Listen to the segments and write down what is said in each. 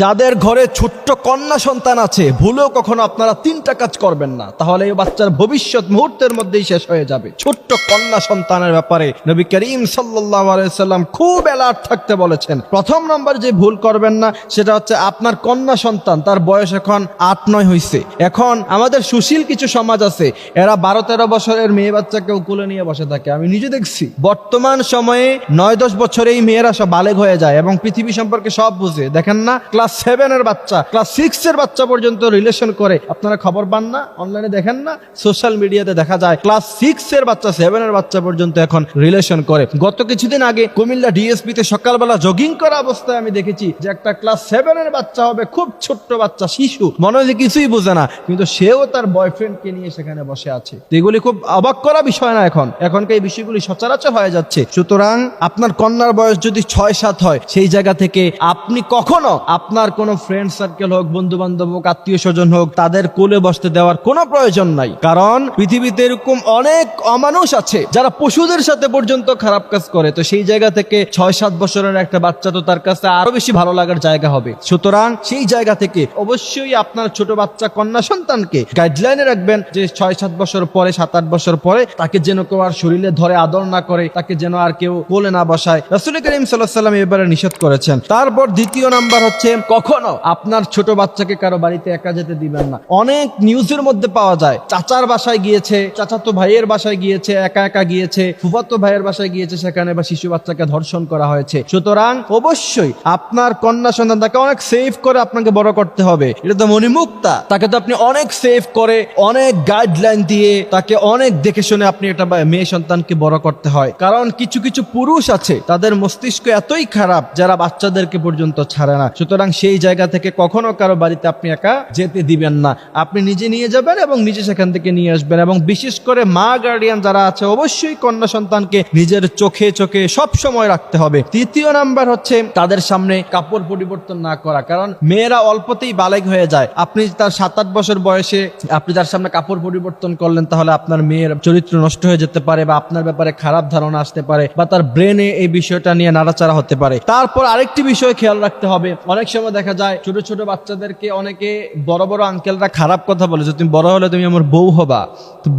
যাদের ঘরে ছোট্ট কন্যা সন্তান আছে, ভুলেও কখনো আপনারা তিনটা কাজ করবেন না। তাহলে এই বাচ্চার ভবিষ্যৎ মুহূর্তের মধ্যেই শেষ হয়ে যাবে। ছোট্ট কন্যা সন্তানের ব্যাপারে নবী করিম সাল্লাম খুব অ্যালার্ট থাকতে বলেছেন। প্রথম নম্বর যে ভুল করবেন না, সেটা হচ্ছে আপনার কন্যা সন্তান, তার বয়স এখন আট, নয় হয়েছে এখন আমাদের সুশীল কিছু সমাজ আছে, এরা বারো তেরো বছরের মেয়ে বাচ্চাকে উকুলে নিয়ে বসে থাকে। আমি নিজে দেখছি, বর্তমান সময়ে নয় দশ বছরেই মেয়েরা সব বালেগ হয়ে যায় এবং পৃথিবী সম্পর্কে সব বুঝে। দেখেন না ক্লাস সেভেনের বাচ্চা, ক্লাস সিক্স এর বাচ্চা পর্যন্ত রিলেশন করে। আপনারা খবর পান না অনলাইনে দেখেন না সোশ্যাল মিডিয়াতে দেখা যায়, ক্লাস সিক্স এর বাচ্চা সেভেনের বাচ্চা পর্যন্ত এখন রিলেশন করে। গত কিছুদিন আগে কুমিল্লা ডিএসপি তে সকালবেলা জগিং করা অবস্থায় আমি দেখেছি যে একটা ক্লাস সেভেনের বাচ্চা হবে, খুব ছোট্ট বাচ্চা, শিশু। মনে হয় কিছুই বোঝে না, কিন্তু সেও তার বয়ফ্রেন্ডকে নিয়ে সেখানে বসে আছে। এগুলি খুব অবাক করা বিষয় না এখন। এখনকার এই বিষয়গুলি সচরাচর হয়ে যাচ্ছে? সুতরাং আপনার কন্যার বয়স যদি ছয় সাত হয়, সেই জায়গা থেকে আপনি কখনো আপনার কোনো ফ্রেন্ড সার্কেল হোক বন্ধু বান্ধব হোক, আত্মীয় স্বজন হোক, তাদের কোলে বসতে দেওয়ার কোনো প্রয়োজন নাই। কারণ পৃথিবীতে এরকম অনেক অমানুষ আছে, যারা পশুদের সাথে পর্যন্ত খারাপ কাজ করে। তো সেই জায়গা থেকে ছয় সাত বছরের একটা বাচ্চা তো তার কাছে আরও বেশি ভালো লাগার জায়গা হবে। সুতরাং সেই জায়গা থেকে অবশ্যই আপনার ছোট বাচ্চা কন্যা সন্তানকে গাইডলাইনে রাখবেন যে ছয় সাত বছর পরে, সাত আট বছর পরে তাকে যেন কেউ আর শরীরে ধরে আদর না করে, তাকে যেন আর কেউ কোলে না বসায়। রসুল করিম সাল্লাহ সাল্লাম এবারে নিষেধ করেছেন। তারপর দ্বিতীয় নাম্বার হচ্ছে কখনো আপনার ছোট বাচ্চাকে কারও বাড়িতে একা যেতে দিবেন না। অনেক নিউজের মধ্যে পাওয়া যায়, চাচার বাসায় গিয়েছে, চাচাতো ভাইয়ের বাসায় গিয়েছে, একা একা গিয়েছে, ফুফাতো ভাইয়ের বাসায় গিয়েছে, সেখানে বা শিশু বাচ্চাকে ধর্ষণ করা হয়েছে। সুতরাং অবশ্যই আপনার কন্যা সন্তান তাকে অনেক সেভ করে আপনাকে বড় করতে হবে। এটা তো মণিমুক্তা। তাকে তো আপনি অনেক সেভ করে, অনেক গাইডলাইন দিয়ে তাকে অনেক দেখে শুনে আপনি এটা মেয়ে সন্তানকে বড় করতে হয়। কারণ কিছু কিছু পুরুষ আছে, তাদের মস্তিষ্ক এতই খারাপ, যারা বাচ্চাদেরকে পর্যন্ত ছাড়ে না। সুতরাং সেই জায়গা থেকে কখনো কারও বাড়িতে আপনি একা যেতে দিবেন না। আপনি নিজে নিয়ে যাবেন এবং নিজে সেখান থেকে নিয়ে আসবেন এবং বিশেষ করে মা গার্ডিয়ান যারা আছে, অবশ্যই কন্যা সন্তানকে নিজের চোখে চোখে সব সময় রাখতে হবে। তৃতীয় নাম্বার হচ্ছে তাদের সামনে কাপড় পরিবর্তন না করা। কারণ মেয়েরা অল্পতেই বালেগ হয়ে যায়। আপনি তার সাত আট বছর বয়সে আপনি তার সামনে কাপড় পরিবর্তন করলেন, তাহলে আপনার মেয়ের চরিত্র নষ্ট হয়ে যেতে পারে বা আপনার ব্যাপারে খারাপ ধারণা আসতে পারে বা তার ব্রেনে এই বিষয়টা নিয়ে নাড়াচাড়া হতে পারে। তারপর আরেকটি বিষয় খেয়াল রাখতে হবে। অনেক সময় দেখা যায়, ছোট ছোট বাচ্চাদেরকে অনেকে বড় বড় আঙ্কেলরা খারাপ কথা বলে, যে তুমি বড় হলে তুমি আমার বউ হবা।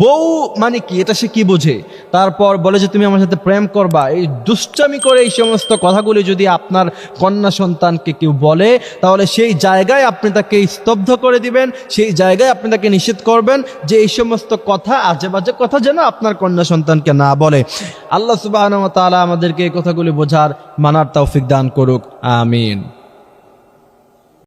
বউ মানে কি? এটা সে কি বোঝে? তারপর বলে যে তুমি আমার সাথে প্রেম করবা। এই দুষ্টামি করে এই সমস্ত কথাগুলি যদি আপনার কন্যা সন্তানকে কেউ বলে, তাহলে সেই জায়গায় আপনি তাকে স্তব্ধ করে দিবেন, সেই জায়গায় আপনি তাকে নিষেধ করবেন যে এই সমস্ত কথা আজে বাজে কথা যেন আপনার কন্যা সন্তানকে না বলে। আল্লাহ সুবাহ আমাদেরকে এই কথাগুলি বোঝার মানার তৌফিক দান করুক। আমিন।